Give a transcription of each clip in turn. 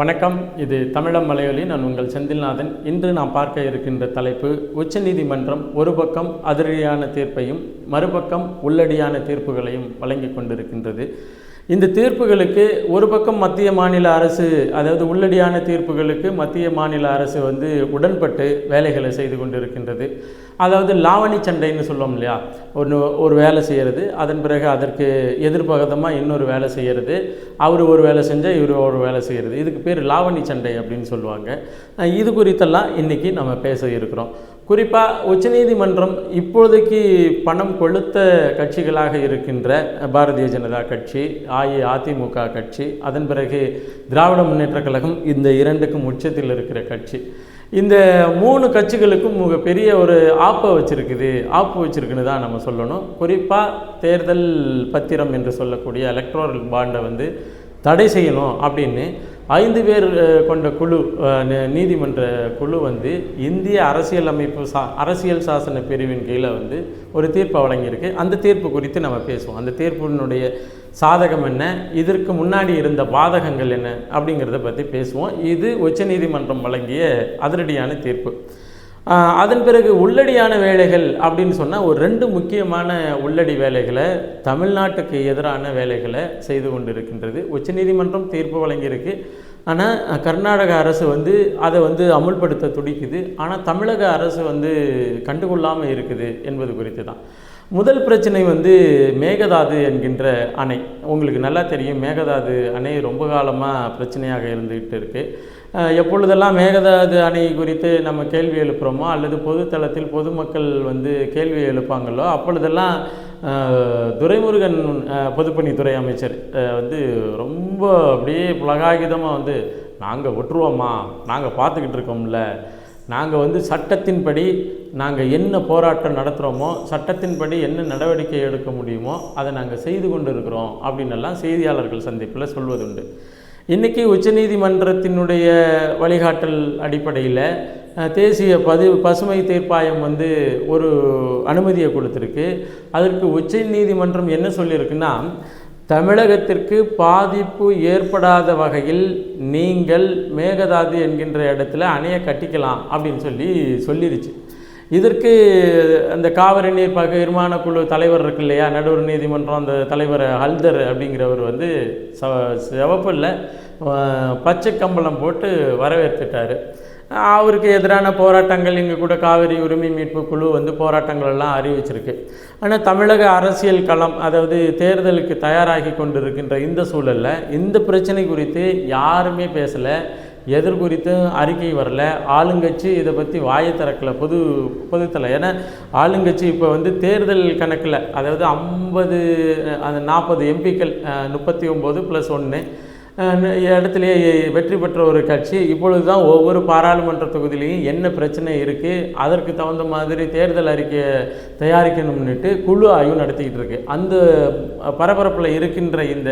வணக்கம். இது தமிழம் மலையொலி. நான் உங்கள் செந்தில்நாதன். இன்று நாம் பார்க்க இருக்கின்ற தலைப்பு உச்சநீதிமன்றம் ஒரு பக்கம் அதிரடியான தீர்ப்பையும் மறுபக்கம் உள்ளடியான தீர்ப்புகளையும் வழங்கி கொண்டிருக்கின்றது. இந்த தீர்ப்புகளுக்கு ஒரு பக்கம் மத்திய மாநில அரசு அதாவது உள்ளடியான தீர்ப்புகளுக்கு மத்திய மாநில அரசு வந்து உடன்பட்டு வேலைகளை செய்து கொண்டிருக்கின்றது. அதாவது லாவணி சண்டைன்னு சொல்லுவோம் இல்லையா? ஒன்று ஒரு வேலை செய்கிறது அதன் பிறகு அதற்கு எதிர்பகதமாக இன்னொரு வேலை செய்கிறது அவர் ஒரு வேலை செஞ்சால் இவர் ஒரு வேலை செய்கிறது இதுக்கு பேர் லாவணி சண்டை அப்படின்னு சொல்லுவாங்க. இது குறித்தெல்லாம் இன்றைக்கி நம்ம பேச இருக்கிறோம். குறிப்பாக உச்சநீதிமன்றம் இப்பொழுதைக்கு பணம் கொளுத்த கட்சிகளாக இருக்கின்ற பாரதிய ஜனதா கட்சி அஇஅதிமுக கட்சி அதன் பிறகு திராவிட முன்னேற்ற கழகம் இந்த இரண்டுக்கும் உச்சத்தில் இருக்கிற கட்சி. இந்த மூணு கட்சிகளுக்கும் மிக பெரிய ஒரு ஆப்பை வச்சுருக்குது. ஆப்பு வச்சுருக்குன்னு தான் நம்ம சொல்லணும். குறிப்பாக தேர்தல் பத்திரம் என்று சொல்லக்கூடிய எலக்ட்ரோரல் பாண்டை வந்து தடை செய்யணும் அப்படின்னு ஐந்து பேர் கொண்ட குழு நீதிமன்ற குழு வந்து இந்திய அரசியல் அமைப்பு சா அரசியல் சாசன பிரிவின் கீழே வந்து ஒரு தீர்ப்பை வழங்கியிருக்கு. அந்த தீர்ப்பு குறித்து நம்ம பேசுவோம். அந்த தீர்ப்பினுடைய சாதகம் என்ன? இதற்கு முன்னாடி இருந்த பாதகங்கள் என்ன? அப்படிங்கிறத பற்றி பேசுவோம். இது உச்சநீதிமன்றம் வழங்கிய அதிரடியான தீர்ப்பு. அதன் பிறகு உள்ளடியான வேலைகள் அப்படின்னு சொன்னால் ஒரு ரெண்டு முக்கியமான உள்ளடி வேலைகளை தமிழ்நாட்டுக்கு எதிரான வேலைகளை செய்து கொண்டிருக்கின்றது. உச்சநீதிமன்றம் தீர்ப்பு வழங்கியிருக்கு. ஆனால் கர்நாடக அரசு வந்து அதை வந்து அமுல்படுத்த துடிக்குது. ஆனால் தமிழக அரசு வந்து கண்டுகொள்ளாமல் இருக்குது என்பது குறித்து தான். முதல் பிரச்சனை வந்து மேகதாது என்கின்ற அணை. உங்களுக்கு நல்லா தெரியும் மேகதாது அணை ரொம்ப காலமாக பிரச்சனையாக இருந்துகிட்டு இருக்குது எப்பொழுதெல்லாம் மேகதாது அணை குறித்து நம்ம கேள்வி எழுப்புகிறோமோ அல்லது பொதுத்தளத்தில் பொதுமக்கள் வந்து கேள்வி எழுப்பாங்களோ அப்பொழுதெல்லாம் துரைமுருகன் பொதுப்பணித்துறை அமைச்சர் வந்து ரொம்ப அப்படியே புலகாகிதமாக வந்து நாங்கள் விட்டுருவோமா நாங்கள் பார்த்துக்கிட்டு இருக்கோம்ல. நாங்கள் வந்து சட்டத்தின்படி நாங்கள் என்ன போராட்டம் நடத்துகிறோமோ சட்டத்தின்படி என்ன நடவடிக்கை எடுக்க முடியுமோ அதை நாங்கள் செய்து கொண்டு இருக்கிறோம் அப்படின்னெல்லாம் செய்தியாளர்கள் சந்திப்பில் சொல்வதுண்டு. இன்றைக்கி உச்சநீதிமன்றத்தினுடைய வழிகாட்டல் அடிப்படையில் தேசிய பது பசுமை தீர்ப்பாயம் வந்து ஒரு அனுமதியை கொடுத்துருக்கு. அதற்கு உச்ச நீதிமன்றம் என்ன சொல்லியிருக்குன்னா தமிழகத்திற்கு பாதிப்பு ஏற்படாத வகையில் நீங்கள் மேகதாது என்கின்ற இடத்துல அணையை கட்டிக்கலாம் அப்படின்னு சொல்லி சொல்லிருச்சு. இதற்கு அந்த காவிரி நீர் பகிர்மான குழு தலைவர் இருக்கு இல்லையா? நடுவர் நீதிமன்றம் அந்த தலைவர் ஹல்தர் அப்படிங்கிறவர் வந்து ச சிவப்பில் பச்சை கம்பளம் போட்டு வரவேற்றுட்டார். அவருக்கு எதிரான போராட்டங்கள் இங்கே கூட காவிரி உரிமை மீட்பு குழு வந்து போராட்டங்கள் எல்லாம் அறிவிச்சிருக்கு. ஆனால் தமிழக அரசியல் களம் அதாவது தேர்தலுக்கு தயாராகி கொண்டிருக்கின்ற இந்த சூழலில் இந்த பிரச்சனை குறித்து யாருமே பேசலை. எதிர் குறித்தும் அறிக்கை வரல. ஆளுங்கட்சி இதை பற்றி வாயை திறக்கலை. பொது பொதுத்தலை ஏன்னா ஆளுங்கட்சி இப்போ வந்து தேர்தல் கணக்கில் அதாவது ஐம்பது அந்த நாற்பது எம்பிக்கள் முப்பத்தி ஒம்பது ப்ளஸ் ஒன்று இடத்துலையே வெற்றி பெற்ற ஒரு கட்சி. இப்பொழுது தான் ஒவ்வொரு பாராளுமன்ற தொகுதியிலையும் என்ன பிரச்சனை இருக்குது அதற்கு தகுந்த மாதிரி தேர்தல் அறிக்கையை தயாரிக்கணும்னுட்டு குழு ஆய்வு நடத்திக்கிட்டு இருக்கு. அந்த பரபரப்பில் இருக்கின்ற இந்த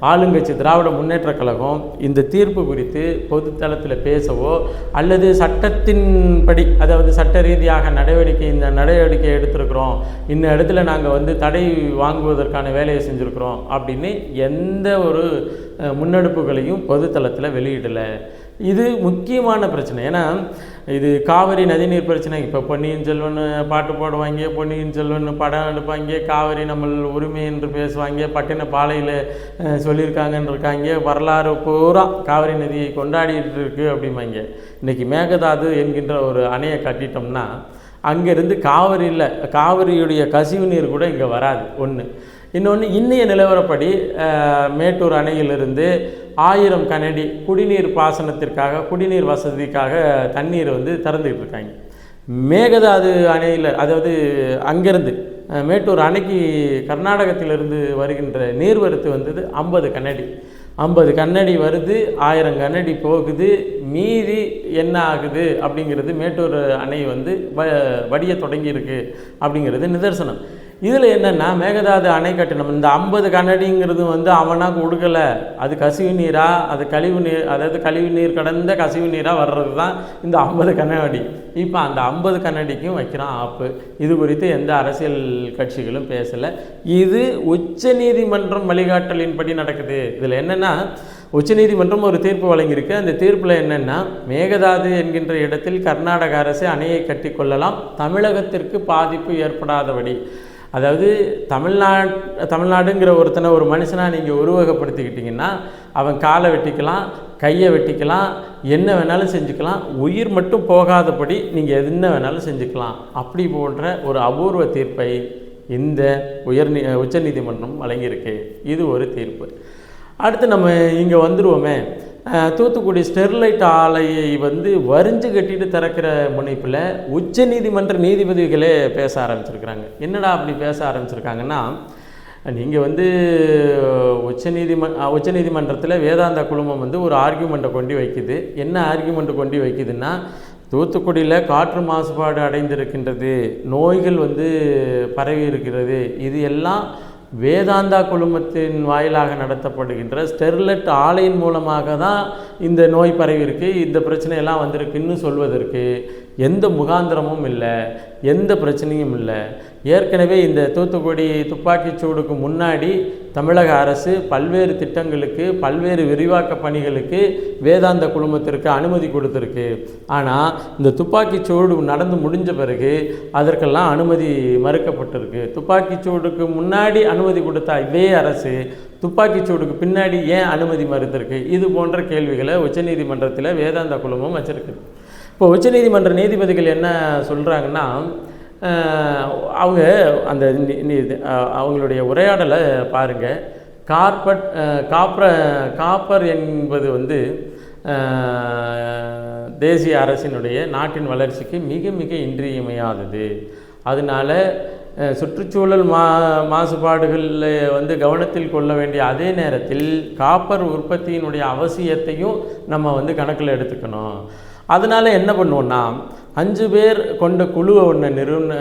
ஆளுங்கட்சி திராவிட முன்னேற்ற கழகம் இந்த தீர்ப்பு குறித்து பொதுத்தளத்தில் பேசவோ அல்லது சட்டத்தின்படி அதாவது சட்ட ரீதியாக நடவடிக்கை இந்த நடவடிக்கை எடுத்திருக்கிறோம். இந்த இடத்துல நாங்கள் வந்து தடை வாங்குவதற்கான வேலையை செஞ்சுருக்கிறோம் அப்படின்னு எந்த ஒரு முன்னெடுப்புகளையும் பொதுத்தளத்தில் வெளியிடலை. இது முக்கியமான பிரச்சனை. ஏன்னா இது காவிரி நதிநீர் பிரச்சனை. இப்போ பொன்னியின் செல்வன் பாட்டு பாடுவாங்க பொன்னியின் செல்வன் படம் எடுப்பாங்க காவிரி நம்ம உரிமை என்று பேசுவாங்க பட்டின பாலையில் சொல்லியிருக்காங்கன்னு இருக்காங்க வரலாறு பூரா காவிரி நதியை கொண்டாடிட்டு இருக்கு அப்படிம்பாங்க. இன்றைக்கி மேகதாது என்கின்ற ஒரு அணையை கட்டிட்டோம்னா அங்கேருந்து காவிரியில் காவிரியுடைய கசிவு நீர் கூட இங்கே வராது. ஒன்று இன்னொன்று இன்னைய நிலவரப்படி மேட்டூர் அணையிலிருந்து ஆயிரம் கனடி குடிநீர் பாசனத்திற்காக குடிநீர் வசதிக்காக தண்ணீர் வந்து திறந்துக்கிட்டு இருக்காங்க. மேகதாது அணையில் அதாவது அங்கேருந்து மேட்டூர் அணைக்கு கர்நாடகத்திலிருந்து வருகின்ற நீர்வரத்து வந்தது ஐம்பது கன்னடி ஐம்பது கன்னடி வருது ஆயிரம் கன்னடி போகுது மீதி என்ன ஆகுது அப்படிங்கிறது மேட்டூர் அணை வந்து வ வடிய தொடங்கியிருக்கு அப்படிங்கிறது நிதர்சனம். இதில் என்னென்னா மேகதாது அணை கட்டணம் இந்த ஐம்பது கன்னடிங்கிறது வந்து அவனாக கொடுக்கல. அது கசிவு நீராக அது கழிவு நீர் அதாவது கழிவு நீர் கடந்த கசிவு நீராக வர்றது தான் இந்த ஐம்பது கண்ணாடி. இப்போ அந்த ஐம்பது கண்ணாடிக்கும் வைக்கிறான் ஆப்பு. இது குறித்து எந்த அரசியல் கட்சிகளும் பேசலை. இது உச்ச நீதிமன்றம் வழிகாட்டலின்படி நடக்குது. இதில் என்னென்னா உச்சநீதிமன்றம் ஒரு தீர்ப்பு வழங்கியிருக்கு. அந்த தீர்ப்பில் என்னென்னா மேகதாது என்கின்ற இடத்தில் கர்நாடக அரசு அணையை கட்டி கொள்ளலாம் தமிழகத்திற்கு பாதிப்பு ஏற்படாதபடி. அதாவது தமிழ்நாட் தமிழ்நாடுங்கிற ஒருத்தனை ஒரு மனுஷனாக நீங்கள் உருவகப்படுத்திக்கிட்டிங்கன்னா அவன் காலை வெட்டிக்கலாம் கையை வெட்டிக்கலாம் என்ன வேணாலும் செஞ்சுக்கலாம் உயிர் மட்டும் போகாதபடி நீங்கள் என்ன வேணாலும் செஞ்சுக்கலாம். அப்படி போன்ற ஒரு அபூர்வ தீர்ப்பை இந்த உயர் உச்சநீதிமன்றம் வழங்கியிருக்கு. இது ஒரு தீர்ப்பு. அடுத்து நம்ம இங்கே வந்துடுவோமே தூத்துக்குடி ஸ்டெர்லைட் ஆலையை வந்து வரிஞ்சு கட்டிட்டு திறக்கிற முனைப்பில் உச்ச நீதிமன்ற நீதிபதிகளே பேச ஆரம்பிச்சிருக்கிறாங்க. என்னடா அப்படி பேச ஆரம்பிச்சிருக்காங்கன்னா நீங்கள் வந்து உச்ச நீதிம உச்சநீதிமன்றத்தில் வேதாந்தா குழுமம் வந்து ஒரு ஆர்கியூமெண்ட்டை கொண்டு வைக்குது. என்ன ஆர்கியூமெண்ட்டை கொண்டு வைக்குதுன்னா தூத்துக்குடியில் காற்று மாசுபாடு அடைந்திருக்கின்றது நோய்கள் வந்து பரவி இருக்கிறது இது எல்லாம் வேதாந்தா குழுமத்தின் வாயிலாக நடத்தப்படுகின்ற ஸ்டெர்லைட் ஆலையின் மூலமாக தான் இந்த நோய் பரவியிருக்கு இந்த பிரச்சனையெல்லாம் வந்திருக்குன்னு சொல்வதற்கு எந்த முகாந்திரமும் இல்லை எந்த பிரச்சனையும் இல்லை. ஏற்கனவே இந்த தூத்துக்குடி துப்பாக்கிச் சூடுக்கு முன்னாடி தமிழக அரசு பல்வேறு திட்டங்களுக்கு பல்வேறு விரிவாக்க பணிகளுக்கு வேதாந்த குழுமத்திற்கு அனுமதி கொடுத்துருக்கு. ஆனால் இந்த துப்பாக்கிச் சூடு நடந்து முடிஞ்ச பிறகு அதற்கெல்லாம் அனுமதி மறுக்கப்பட்டிருக்கு. துப்பாக்கிச் சூடுக்கு முன்னாடி அனுமதி கொடுத்த இதே அரசு துப்பாக்கிச் சூடுக்கு பின்னாடி ஏன் அனுமதி மறுத்திருக்கு? இது போன்ற கேள்விகளை உச்சநீதிமன்றத்தில் வேதாந்த குழுமம் வச்சுருக்குது இப்போ உச்சநீதிமன்ற நீதிபதிகள் என்ன சொல்கிறாங்கன்னா அவங்க அந்த இது, அவங்களுடைய உரையாடலை பாருங்கள் கார்பட் அஹ், காப்பர் என்பது வந்து தேசிய அரசினுடைய நாட்டின் வளர்ச்சிக்கு மிக மிக இன்றியமையாதது. அதனால சுற்றுச்சூழல் மா மாசுபாடுகளில் வந்து கவனத்தில் கொள்ள வேண்டிய அதே நேரத்தில் காப்பர் உற்பத்தியினுடைய அவசியத்தையும் நம்ம வந்து கணக்கில் எடுத்துக்கணும். அதனால என்ன பண்ணுவோன்னா அஞ்சு பேர் கொண்ட குழுவை ஒன்று நிறுவன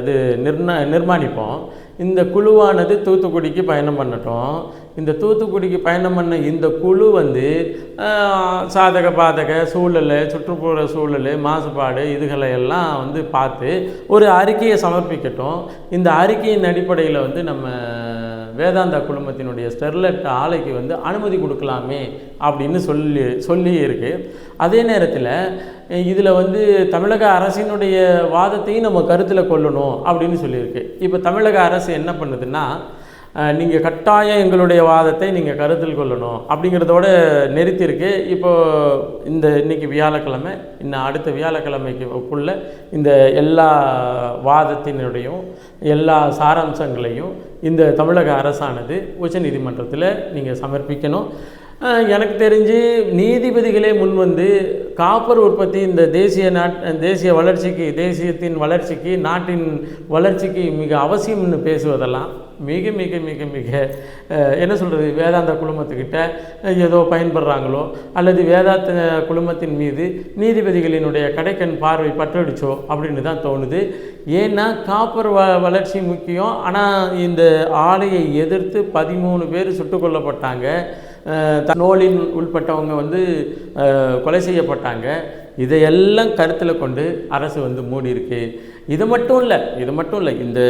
இது நிர்ண நிர்மாணிப்போம். இந்த குழுவானது தூத்துக்குடிக்கு பயணம் பண்ணட்டும். இந்த தூத்துக்குடிக்கு பயணம் பண்ண இந்த குழு வந்து சாதக பாதக சூழல் சுற்றுப்புற சூழல் மாசுபாடு இதுகளை எல்லாம் வந்து பார்த்து ஒரு அறிக்கையை சமர்ப்பிக்கட்டும். இந்த அறிக்கையின் அடிப்படையில் வந்து நம்ம வேதாந்தா குழுமத்தினுடைய ஸ்டெர்லைட் ஆலைக்கு வந்து அனுமதி கொடுக்கலாமே அப்படின்னு சொல்லி சொல்லி இருக்குது அதே நேரத்தில் இதில் வந்து தமிழக அரசினுடைய வாதத்தையும் நம்ம கருத்தில் கொள்ளணும் அப்படின்னு சொல்லியிருக்கு. இப்போ தமிழக அரசு என்ன பண்ணுதுன்னா நீங்கள் கட்டாயம் எங்களுடைய வாதத்தை நீங்கள் கருத்தில் கொள்ளணும் அப்படிங்கிறதோட நிறுத்தியிருக்கு. இப்போது இந்த இன்னைக்கு வியாழக்கிழமை இன்னும் அடுத்த வியாழக்கிழமைக்குள்ள இந்த எல்லா வாதத்தினுடையும் எல்லா சாராம்சங்களையும் இந்த தமிழக அரசானது உச்சநீதிமன்றத்தில் நீங்கள் சமர்ப்பிக்கணும். எனக்கு தெரிஞ்சு நீதிபதிகளே முன் வந்து காப்பர் உற்பத்தி இந்த தேசிய நாட் தேசிய வளர்ச்சிக்கு தேசியத்தின் வளர்ச்சிக்கு நாட்டின் வளர்ச்சிக்கு மிக அவசியம்னு பேசுவதெல்லாம் மிக மிக மிக மிக என்ன சொல்கிறது வேதாந்த குழுமத்துக்கிட்ட ஏதோ பயன்படுறாங்களோ அல்லது வேதாந்த குழுமத்தின் மீது நீதிபதிகளினுடைய கடைக்கண் பார்வை பற்றடிச்சோ அப்படின்னு தான் தோணுது. ஏன்னா காப்பர் வ வளர்ச்சி முக்கியம். ஆனால் இந்த ஆலையை எதிர்த்து பதிமூணு பேர் சுட்டுக் கொல்லப்பட்டாங்க. நோலின் உள்பட்டவங்க வந்து கொலை செய்யப்பட்டாங்க. இதையெல்லாம் கருத்தில் கொண்டு அரசு வந்து மூடி இருக்கு இது மட்டும் இல்லை இது மட்டும் இல்லை இந்த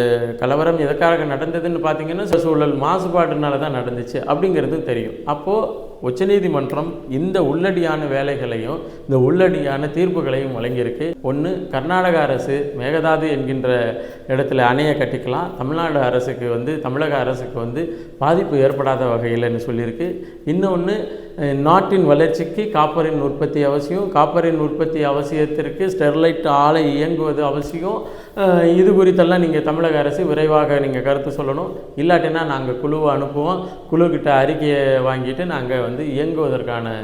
கலவரம் எதற்காக நடந்ததுன்னு பார்த்தீங்கன்னா சூழல் மாசுபாடுனால தான் நடந்துச்சு அப்படிங்கிறதும் தெரியும். அப்போது உச்சநீதிமன்றம் இந்த உள்ளடியான வேலைகளையும் இந்த உள்ளடியான தீர்ப்புகளையும் வழங்கியிருக்கு. ஒன்று கர்நாடக அரசு மேகதாது என்கின்ற இடத்துல அணையை கட்டிக்கலாம். தமிழ்நாடு அரசுக்கு வந்து தமிழக அரசுக்கு வந்து பாதிப்பு ஏற்படாத வகையில்னு சொல்லியிருக்கு. இன்னொன்று நாட்டின் வளர்ச்சிக்கு காப்பரின் உற்பத்தி அவசியம். காப்பரின் உற்பத்தி அவசியத்திற்கு ஸ்டெர்லைட் ஆலை இயங்குவது அவசியம். இது குறித்தெல்லாம் நீங்கள் தமிழக அரசு விரைவாக நீங்கள் கருத்து சொல்லணும். இல்லாட்டினா நாங்கள் குழுவை அனுப்புவோம். குழுக்கிட்ட அறிக்கையை வாங்கிட்டு நாங்கள் வந்து இயங்குவதற்கான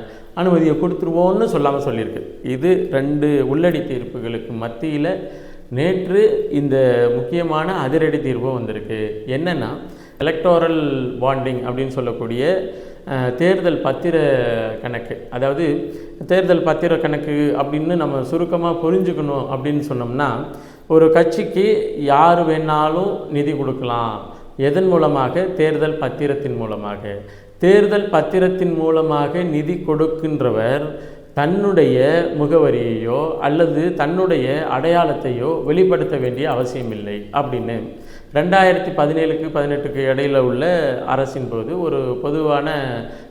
அனுமதியை கொடுத்துருவோம்னு சொல்லாமல் சொல்லியிருக்கு. இது ரெண்டு உள்ளடி தீர்ப்புகளுக்கு மத்தியில் நேற்று இந்த முக்கியமான அதிரடி தீர்ப்பும் வந்திருக்கு. என்னென்னா எலக்டோரல் பாண்டிங் அப்படின்னு சொல்லக்கூடிய தேர்தல் பத்திர கணக்கு. அதாவது தேர்தல் பத்திர கணக்கு அப்படின்னு நம்ம சுருக்கமாக புரிஞ்சுக்கணும் அப்படின்னு சொன்னோம்னா ஒரு கட்சிக்கு யார் வேணாலும் நிதி கொடுக்கலாம். எதன் மூலமாக? தேர்தல் பத்திரத்தின் மூலமாக. தேர்தல் பத்திரத்தின் மூலமாக நிதி கொடுக்கின்றவர் தன்னுடைய முகவரியையோ அல்லது தன்னுடைய அடையாளத்தையோ வெளிப்படுத்த வேண்டிய அவசியமில்லை அப்படின்னு. ரெண்டாயிரத்தி பதினேழுக்கு பதினெட்டுக்கு இடையில் உள்ள அரசின் போது ஒரு பொதுவான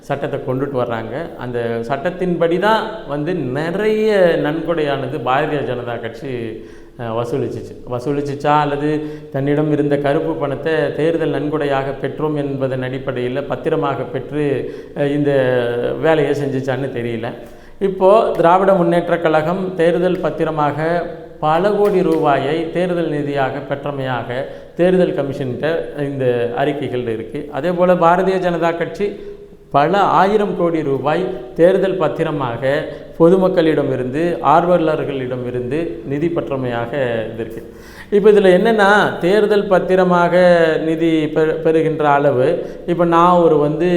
சட்டத்தை கொண்டுட்டு வர்றாங்க. அந்த சட்டத்தின்படி தான் வந்து நிறைய நன்கொடையானது பாரதிய ஜனதா கட்சி வசூலிச்சிச்சு. வசூலிச்சிச்சா அல்லது தன்னிடம் இருந்த கருப்பு பணத்தை தேர்தல் நன்கொடையாக பெற்றோம் என்பதன் அடிப்படையில் பத்திரமாக பெற்று இந்த வேலையை செஞ்சிச்சான்னு தெரியல. இப்போது திராவிட முன்னேற்றக் கழகம் தேர்தல் பத்திரமாக பல கோடி ரூபாயை தேர்தல் நிதியாக பெற்றமையாக தேர்தல் கமிஷன்கிட்ட இந்த அறிக்கைகள் இருக்குது அதே போல் பாரதிய ஜனதா கட்சி பல ஆயிரம் கோடி ரூபாய் தேர்தல் பத்திரமாக பொதுமக்களிடமிருந்து ஆர்வலர்களிடமிருந்து நிதி பற்றமையாக இது இருக்குது இப்போ இதில் என்னென்னா தேர்தல் பத்திரமாக நிதி பெ பெறுகின்ற அளவு இப்போ நான் ஒரு வந்து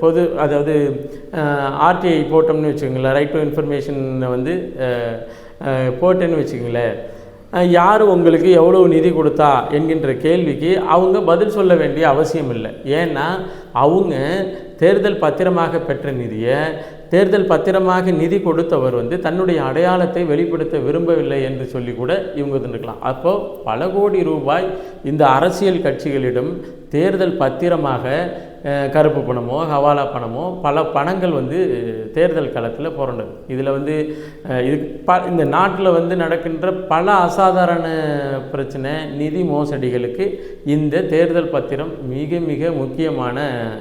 பொது அதாவது ஆர்டிஐ போட்டோம்னு வச்சுக்கோங்களேன் ரைட் டு இன்ஃபர்மேஷனை வந்து போட்டேன்னு வச்சுக்கோங்களேன். யார் உங்களுக்கு எவ்வளோ நிதி கொடுத்தா என்கின்ற கேள்விக்கு அவங்க பதில் சொல்ல வேண்டிய அவசியம் இல்லை. ஏன்னா அவங்க தேர்தல் பத்திரமாக பெற்ற நிதியை தேர்தல் பத்திரமாக நிதி கொடுத்தவர் வந்து தன்னுடைய அடையாளத்தை வெளிப்படுத்த விரும்பவில்லை என்று சொல்லி கூட இவங்க இருந்திருக்கலாம் அப்போது பல கோடி ரூபாய் இந்த அரசியல் கட்சிகளிடம் தேர்தல் பத்திரமாக கருப்பு பணமோ ஹவாலா பணமோ பல பணங்கள் வந்து தேர்தல் களத்தில் புரண்டது. இதில் வந்து இது ப இந்த நாட்டில் வந்து நடக்கின்ற பல அசாதாரண பிரச்சனை நிதி மோசடிகளுக்கு இந்த தேர்தல் பத்திரம் மிக மிக முக்கியமான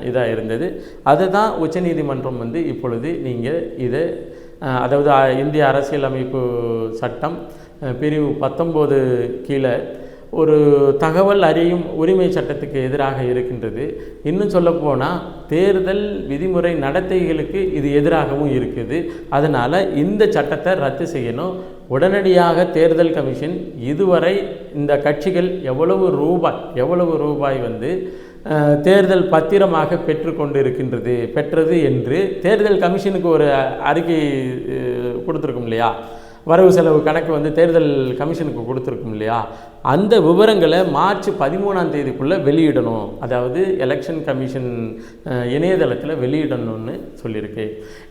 இதாக இருந்தது. அதுதான் உச்சநீதிமன்றம் வந்து இப்பொழுது நீங்கள் இதை அதாவது இந்திய அரசியலமைப்பு சட்டம் பிரிவு பத்தொம்போது கீழே ஒரு தகவல் அறியும் உரிமை சட்டத்துக்கு எதிராக இருக்கின்றது. இன்னும் சொல்லப்போனால் தேர்தல் விதிமுறை நடத்தைகளுக்கு இது எதிராகவும் இருக்குது. அதனால் இந்த சட்டத்தை ரத்து செய்யணும். உடனடியாக தேர்தல் கமிஷன் இதுவரை இந்த கட்சிகள் எவ்வளவு ரூபாய் எவ்வளவு ரூபாய் வந்து தேர்தல் பத்திரமாக பெற்றுக்கொண்டு இருக்கின்றது பெற்றது என்று தேர்தல் கமிஷனுக்கு ஒரு அறிக்கை கொடுத்துருக்கோம் கொடுத்துருக்கும் இல்லையா? வரவு செலவு கணக்கு வந்து தேர்தல் கமிஷனுக்கு கொடுத்துருக்கும் இல்லையா? அந்த விவரங்களை மார்ச் பதிமூணாம் தேதிக்குள்ளே வெளியிடணும். அதாவது எலெக்ஷன் கமிஷன் இணையதளத்தில் வெளியிடணும்னு சொல்லியிருக்கு.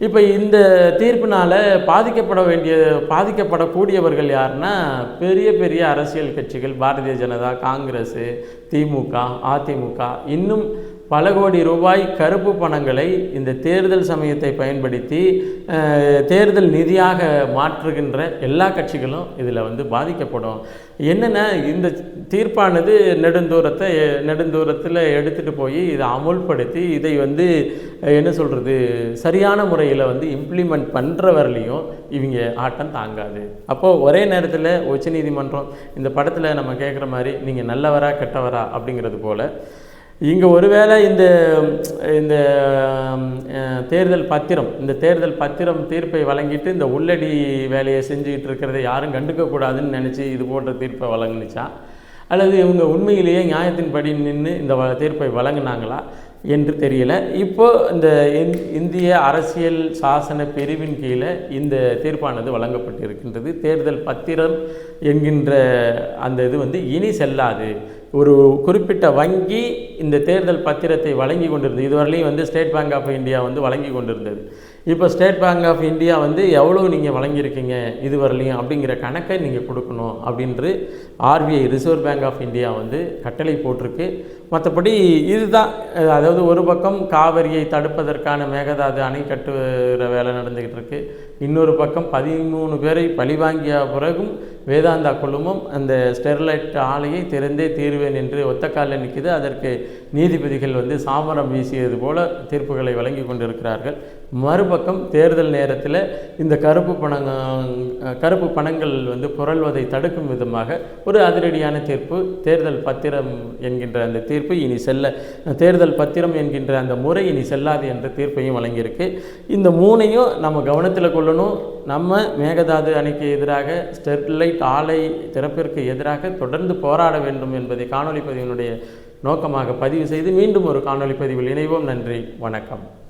இப்போ இந்த தீர்ப்பினால் பாதிக்கப்பட வேண்டிய பாதிக்கப்படக்கூடியவர்கள் யாருன்னா பெரிய பெரிய அரசியல் கட்சிகள் பாரதிய ஜனதா காங்கிரஸ் திமுக அதிமுக இன்னும் பல கோடி ரூபாய் கருப்பு பணங்களை இந்த தேர்தல் சமயத்தை பயன்படுத்தி தேர்தல் நிதியாக மாற்றுகின்ற எல்லா கட்சிகளும் இதில் வந்து பாதிக்கப்படும். என்னென்னா இந்த தீர்ப்பானது நெடுந்தூரத்தை நெடுந்தூரத்தில் எடுத்துகிட்டு போய் இதை அமுல்படுத்தி இதை வந்து என்ன சொல்கிறது சரியான முறையில் வந்து இம்ப்ளிமெண்ட் பண்ணுறவர்லையும் இவங்க ஆட்டம் தாங்காது. அப்போது ஒரே நேரத்தில் உச்சநீதிமன்றம் இந்த படத்தில் நம்ம கேட்குற மாதிரி நீங்கள் நல்லவரா கெட்டவரா? அப்படிங்கிறது போல் இங்கே ஒருவேளை இந்த இந்த தேர்தல் பத்திரம் இந்த தேர்தல் பத்திரம் தீர்ப்பை வழங்கிட்டு இந்த உள்ளடி வேலையை செஞ்சுக்கிட்டு இருக்கிறத யாரும் கண்டுக்கக்கூடாதுன்னு நினச்சி இது போன்ற தீர்ப்பை வழங்குனுச்சா? அல்லது இவங்க உண்மையிலேயே நியாயத்தின்படி நின்று இந்த வ- தீர்ப்பை வழங்கினாங்களா என்று தெரியல. இப்போ இந்த இந்- இந்திய அரசியல் சாசன பிரிவின் கீழே இந்த தீர்ப்பானது வழங்கப்பட்டிருக்கின்றது. தேர்தல் பத்திரம் என்கின்ற அந்த இது வந்து இனி செல்லாது. ஒரு குறிப்பிட்ட வங்கி இந்த தேர்தல் பத்திரத்தை வழங்கி கொண்டிருந்தது. இதுவரையிலையும் வந்து ஸ்டேட் பேங்க் ஆஃப் இந்தியா வந்து வழங்கி கொண்டிருந்தது. இப்போ ஸ்டேட் பேங்க் ஆஃப் இந்தியா வந்து எவ்வளோ நீங்கள் வழங்கியிருக்கீங்க இதுவரையிலையும் அப்படிங்கிற கணக்கை நீங்கள் கொடுக்கணும் அப்படின்று RBI reserve bank of India வந்து கட்டளை போட்டிருக்கு. மற்றபடி இதுதான் அதாவது ஒரு பக்கம் காவிரியை தடுப்பதற்கான மேகதாது அணை கட்டுகிற வேலை நடந்துக்கிட்டு இருக்கு. இன்னொரு பக்கம் பதிமூணு பேரை பழிவாங்கிய பிறகும் வேதாந்தா குழுமம் அந்த ஸ்டெர்லைட் ஆலையை திறந்தே தீர்வேன் என்று ஒத்த காலில் அதற்கு நீதிபதிகள் வந்து சாமரம் வீசியது போல தீர்ப்புகளை வழங்கி கொண்டிருக்கிறார்கள். மறுபக்கம் தேர்தல் நேரத்தில் இந்த கருப்பு பணங்க கருப்பு பணங்கள் வந்து புரள்வதை தடுக்கும் விதமாக ஒரு அதிரடியான தீர்ப்பு தேர்தல் பத்திரம் என்கின்ற அந்த தீர்ப்பு இனி செல்ல தேர்தல் பத்திரம் என்கின்ற அந்த முறை இனி செல்லாது என்ற தீர்ப்பையும் வழங்கியிருக்கு. இந்த மூணையும் நம்ம கவனத்தில் கொள்ளணும். நம்ம மேகதாது அணிக்கு எதிராக ஸ்டெர்லைட் ஆலை திறப்பிற்கு எதிராக தொடர்ந்து போராட வேண்டும் என்பதை காணொளி பதிவினுடைய நோக்கமாக பதிவு செய்து மீண்டும் ஒரு காணொலி பதிவில் இணைவோம். நன்றி வணக்கம்.